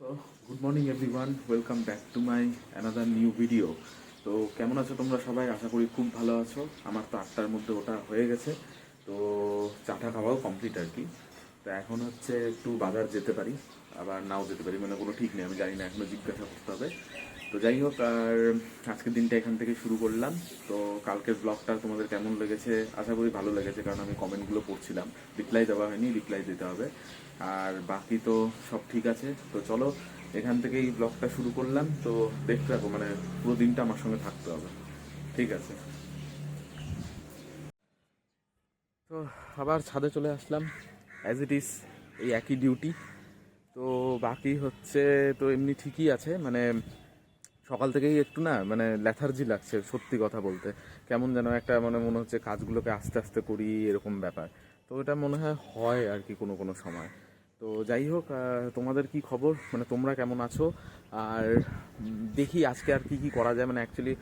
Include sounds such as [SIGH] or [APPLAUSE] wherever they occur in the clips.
So good morning everyone welcome back to my another new video তো কেমন আছো তোমরা সবাই? আশা করি খুব ভালো আছো। আমার তো আটটার মধ্যে ওটা হয়ে গেছে। তো চাটা খাওয়াও কমপ্লিট আর কি। তো এখন হচ্ছে একটু বাজার যেতে পারি। আবার নাও যেতে পারি মানে কোনো ঠিক নেই। আমি জানি না এখনও জিজ্ঞাসা করতে হবে। তো যাই হোক, আর আজকের দিনটা এখান থেকে শুরু করলাম। তো কালকের ব্লগটা তোমাদের কেমন লেগেছে? আশা করি ভালো লেগেছে, কারণ আমি কমেন্টগুলো পড়ছিলাম। রিপ্লাই দেওয়া হয়নি রিপ্লাই দিতে হবে। আর বাকি তো সব ঠিক আছে। তো চলো, এখান থেকেই ব্লগটা শুরু করলাম। তো দেখতে থাকো মানে পুরো দিনটা আমার সঙ্গে থাকতে হবে। ঠিক আছে। তো আবার ছাদে চলে আসলাম। অ্যাজ ইট ইজ এই একই ডিউটি তো বাকি হচ্ছে, তো এমনি ঠিকই আছে। মানে সকাল থেকেই একটু না মানে ল্যাথার্জি লাগছে সত্যি কথা বলতে। কেমন যেন একটা মানে মনে হচ্ছে কাজগুলোকে আস্তে আস্তে করি, এরকম ব্যাপার। তো এটা মনে হয় হয় আর কি কোনো কোনো সময়। তো যাই হোক তোমাদের কি খবর? মানে তোমরা কেমন আছো? আর দেখি আজকে আর কি কি করা যায়। মানে অ্যাকচুয়ালি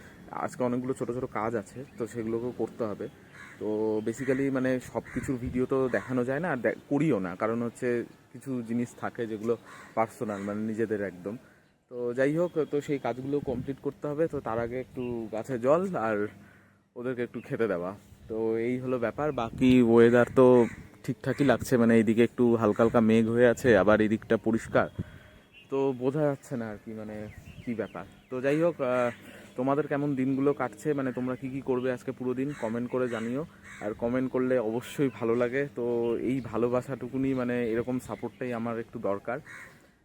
আজকে অনেকগুলো ছোট ছোট কাজ আছে, তো সেগুলোকেও করতে হবে। তো বেসিক্যালি মানে সব কিছুর ভিডিও তো দেখানো যায় না, আর করিও না। কারণ হচ্ছে কিছু জিনিস থাকে যেগুলো পার্সোনাল মানে নিজেদের একদম। তো যাই হোক, তো সেই কাজগুলো কমপ্লিট করতে হবে। তো তার আগে একটু গাছে জল আর ওদেরকে একটু খেতে দেওয়া। তো এই হলো ব্যাপার। বাকি ওয়েদার তো ঠিকঠাকই লাগছে মানে এইদিকে একটু হালকা হালকা মেঘ হয়ে আছে, আবার এদিকটা পরিষ্কার। তো বোঝা যাচ্ছে না আর কি মানে কি ব্যাপার। তো যাই হোক তোমাদের কেমন দিনগুলো কাটছে মানে তোমরা কি কি করবে আজকে পুরো দিন কমেন্ট করে জানিও। আর কমেন্ট করলে অবশ্যই ভালো লাগে। তো এই ভালোবাসাটুকুনি মানে এরকম সাপোর্টটাই আমার একটু দরকার।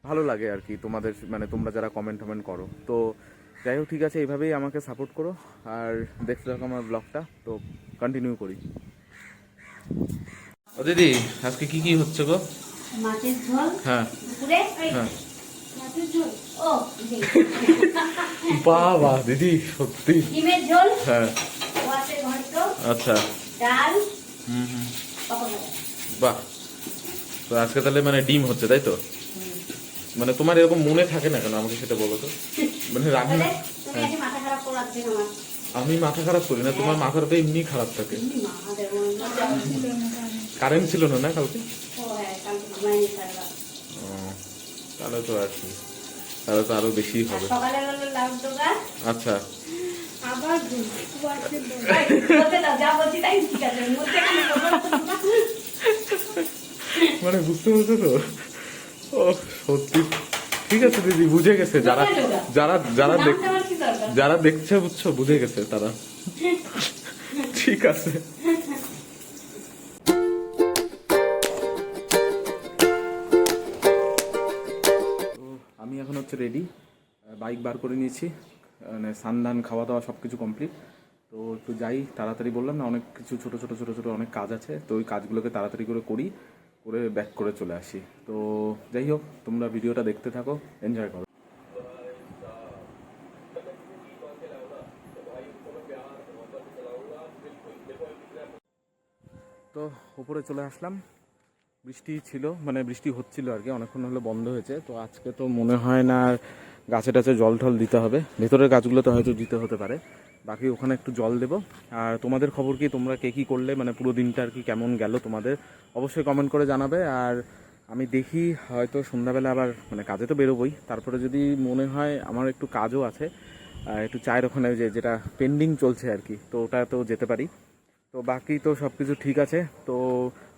ভালো লাগে আর কি তোমাদের মানে তোমরা যারা কমেন্ট টমেন্ট করো। তো যাই হোক ঠিক আছে এইভাবেই আমাকে সাপোর্ট করো আর দেখতে থাকো আমার ব্লগটা। তো কন্টিনিউ করি। ও দিদি আজকে কি কি হচ্ছে গো? মাছের ঝোল হ্যাঁ। হ্যাঁ। বাহ দিদি। সত্যি। ডিমের ঝোল হ্যাঁ। আচ্ছা। ডাল হুম হুম। বাহ। তো আজকে তাহলে মানে ডিম হচ্ছে তাই তো? মানে তোমার এরকম মনে থাকে না কেন আমাকে সেটা বলো তো? মানে রান্না তাহলে তুমি আজকে মাথা খারাপ করে রাখছেন আমার। আমি মাথা খারাপ করি না তোমার মাথাটা এমনি খারাপ থাকে। কারেন্ট ছিল না না কালকে? ও হ্যাঁ তাহলে তো আর কি। তাহলে তো আরও বেশি হবে। আচ্ছা। [LAUGHS] না। মানে বুঝতে পারছ তো? সত্যি। ঠিক আছে দিদি বুঝে গেছে। যারা যারা যারা দেখ যারা দেখছে বুঝছ বুঝে গেছে তারা। ঠিক আছে। তো আমি এখন হচ্ছে রেডি বাইক বার করে নিয়েছি। মানে সানধান খাওয়া দাওয়া সব কিছু কমপ্লিট তো একটু যাই তাড়াতাড়ি বললাম না অনেক কিছু ছোট ছোট ছোট ছোট অনেক কাজ আছে। তো ওই কাজগুলোকে তাড়াতাড়ি করে করি। করে ব্যাক করে চলে আসি। তো যাই হোক, তোমরা ভিডিওটা দেখতে থাকো এনজয় করো। তো উপরে চলে আসলাম। বৃষ্টি ছিল মানে বৃষ্টি হচ্ছিল আর কি, অনেকক্ষণ হলো বন্ধ হয়েছে। তো আজকে তো মনে হয় না গাছে টাছে জল টল দিতে হবে। ভেতরের গাছগুলোতে হয়তো দিতে হতে পারে। বাকি ওখানে একটু জল দেব। আর তোমাদের খবর কি? তোমরা কে কী করলে? মানে পুরো দিনটা আর কি কেমন গেল তোমাদের? অবশ্যই কমেন্ট করে জানাবে। আর আমি দেখি, হয়তো সন্ধ্যাবেলা আবার মানে কাজে তো বেরোবই। তারপরে যদি মনে হয় আমার একটু কাজও আছে একটু চায়ের ওখানে যে যেটা পেন্ডিং চলছে আর কি, তো ওটা তো যেতে পারি। তো বাকি তো সব কিছু ঠিক আছে। তো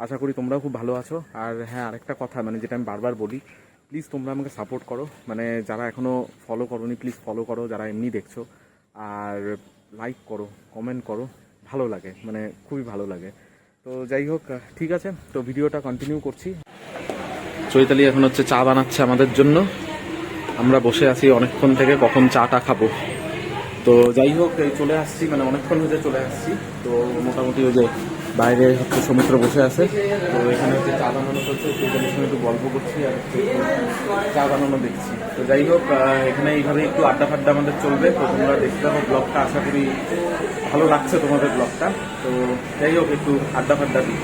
আশা করি তোমরাও খুব ভালো আছো। আর হ্যাঁ আরেকটা কথা মানে যেটা আমি বারবার বলি প্লিজ তোমরা আমাকে সাপোর্ট করো। মানে যারা এখনও ফলো করোনি প্লিজ ফলো করো। যারা এমনি দেখছ, আর লাইক করো কমেন্ট করো, ভালো লাগে মানে খুবই ভালো লাগে। তো যাই হোক ঠিক আছে, তো ভিডিওটা কন্টিনিউ করছি। চৈতালি এখন হচ্ছে চা বানাচ্ছে আমাদের জন্য। আমরা বসে আছি অনেকক্ষণ থেকে কখন চাটা খাব। তো যাই হোক চলে আসছি মানে অনেকক্ষণ হয়ে চলে আসছি। তো মোটামুটি ওই যে বাইরে হচ্ছে সমুদ্র বসে আছে। তো এখানে হচ্ছে চা বানানো চলছে চৈতালির সঙ্গে একটু গল্প করছি আর চা বানানো দেখছি। তো যাই হোক এখানে এইভাবে একটু আড্ডা ফাড্ডা আমাদের চলবে। তো তোমরা দেখতে থাকো ব্লগটা আশা করি ভালো লাগছে তোমাদের ব্লগটা। তো যাই হোক একটু আড্ডা ফাড্ডা দিই।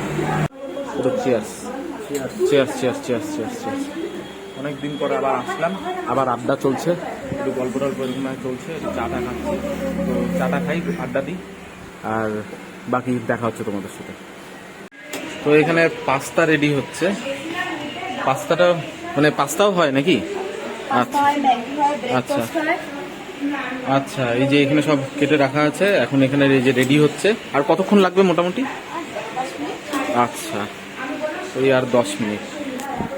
তো cheers cheers cheers cheers cheers cheers অনেক দিন পরে আবার আসলাম। আবার আড্ডা চলছে। একটু গল্প টল্প এরকম চলছে একটু চাটা খাচ্ছি। তো চাটা খাই আড্ডা দিই। আর বাকি দেখা হচ্ছে তোমাদের সাথে। তো এখানে পাস্তা রেডি হচ্ছে। পাস্তাটা মানে পাস্তাও হয় নাকি? হয় আচ্ছা। আচ্ছা এই যে এখানে সব কেটে রাখা আছে এখন এখানে এই যে রেডি হচ্ছে। আর কতক্ষণ লাগবে মোটামুটি? আচ্ছা। ওই আর দশ মিনিট।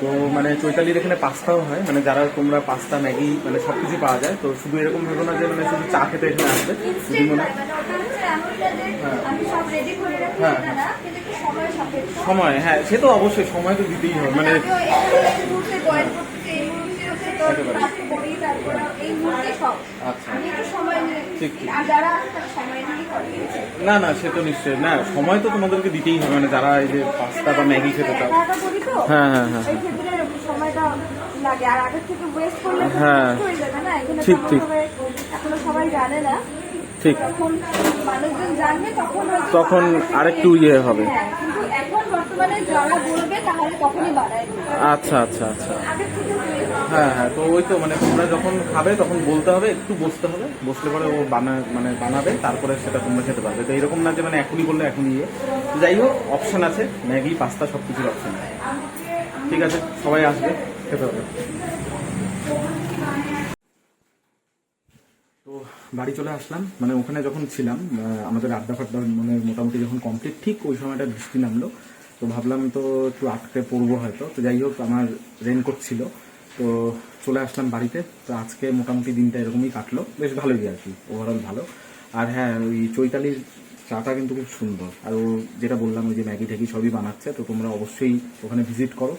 তো মানে চৈতালির এখানে পাস্তাও হয় মানে যারা তোমরা পাস্তা, ম্যাগি মানে সব কিছু পাওয়া যায়, তো শুধু এরকম ভেবো না যে মানে শুধু চা খেতে এখানে আসবে যদি মনে? হয়। সময় হ্যাঁ সে তো অবশ্যই, সময় তো দিতেই হয় মানে না না সে তো নিশ্চয়ই। না সময় তো তোমাদেরকে দিতেই হবে। মানে যারা এই যে পাস্তা বা ম্যাগি খেতে চাও। হ্যাঁ, হ্যাঁ, হ্যাঁ, হ্যাঁ। হয়ে। ঠিক, ঠিক। ভাবে এখনও সবাই জানে না। ঠিক। তখন আরেকটু ইয়ে হবে। হ্যাঁ। আচ্ছা আচ্ছা আচ্ছা। হ্যাঁ হ্যাঁ তো ওই তো মানে তোমরা যখন খাবে, তখন বলতে হবে, একটু বসতে হবে, বসলে পরে ও বানা মানে বানাবে, তারপরে সেটা তোমরা খেতে পারবে। তো এরকম না যে মানে এখনই বললে, এখনই ইয়ে। যাই হোক অপশন আছে, ম্যাগি, পাস্তা সব কিছুর অপশন ঠিক আছে, সবাই আসবে, খেতে হবে। তো বাড়ি চলে আসলাম মানে ওখানে যখন ছিলাম আমাদের আড্ডা ফাড্ডা মানে মোটামুটি যখন কমপ্লিট ঠিক ওই সময়টা বৃষ্টি নামলো। তো ভাবলাম তো একটু আটকে পড়ব হয়তো। তো যাই হোক, আমার রেনকোট ছিল। তো চলে আসলাম বাড়িতে। তো আজকে মোটামুটি দিনটা এরকমই কাটলো। বেশ ভালোই আর কি ওভারঅল ভালো। আর হ্যাঁ ওই চৈতালির চাটা কিন্তু খুব সুন্দর। আর ও যেটা বললাম, ওই যে ম্যাগি ঠ্যাগি সবই বানাচ্ছে, তো তোমরা অবশ্যই ওখানে ভিজিট করো।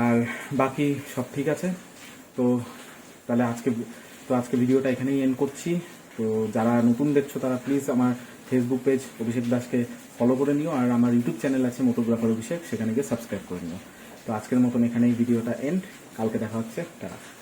আর বাকি সব ঠিক আছে? তো তাহলে আজকে, তো আজকে ভিডিওটা এখানেই এন্ড করছি। তো যারা নতুন দেখছ, তারা প্লিজ আমার ফেসবুক পেজ অভিষেক দাসকে ফলো করে নিও। আর আমার ইউটিউব চ্যানেল আছে মোটোগ্রাফার অভিষেক, সেখানে গিয়ে সাবস্ক্রাইব করে নিও। তো আজকের মতন এখানেই ভিডিওটা এন্ড কালকে দেখা হচ্ছে। টাটা।